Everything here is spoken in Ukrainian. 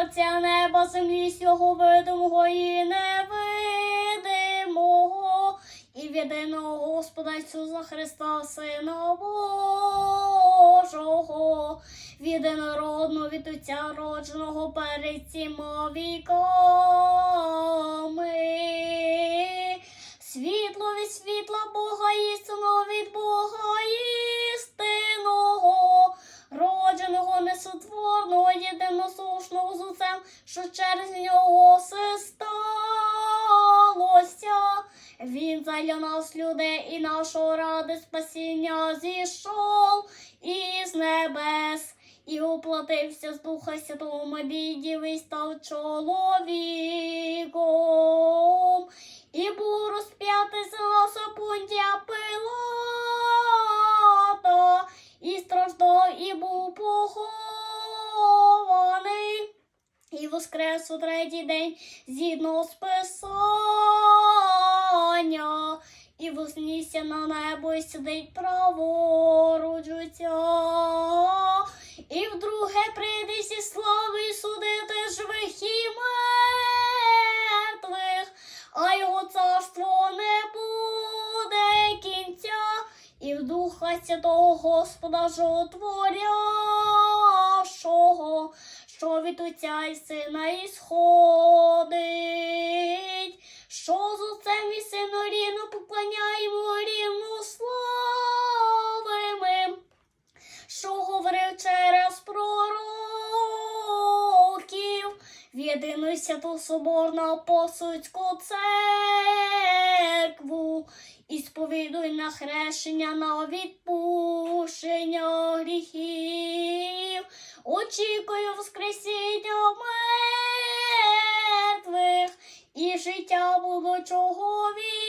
Творця неба, землі, сього видимого і невидимого, і єдиного Господа Ісуса Христа, Сина Божого, від єдинородного від Отця родженого перед всіма віками. Несотворного, єдиносушного з Отцем, що через нього все сталося. Він для нас людей і нашого ради спасіння зійшов із небес. І уплатився з Духа Святого Мадідів і став чоловіком. Воскрес у третій день згідно з Писання, і вознісся на небо, і сидить праворуч Отця. І вдруге прийде зі слави судити живих і мертвих, а його царство не буде кінця, і в Духа Святого Господа Животворящого, що від Отця і Сина ісходить, що з Отцем і Сином рівно поклоняємо рівно славимо що говорив через пророків, в єдину святу соборну апостольську церкву, і сповідуй на хрещення на відпущення гріхів, очікую воскресіння мертвих і життя будучого віку.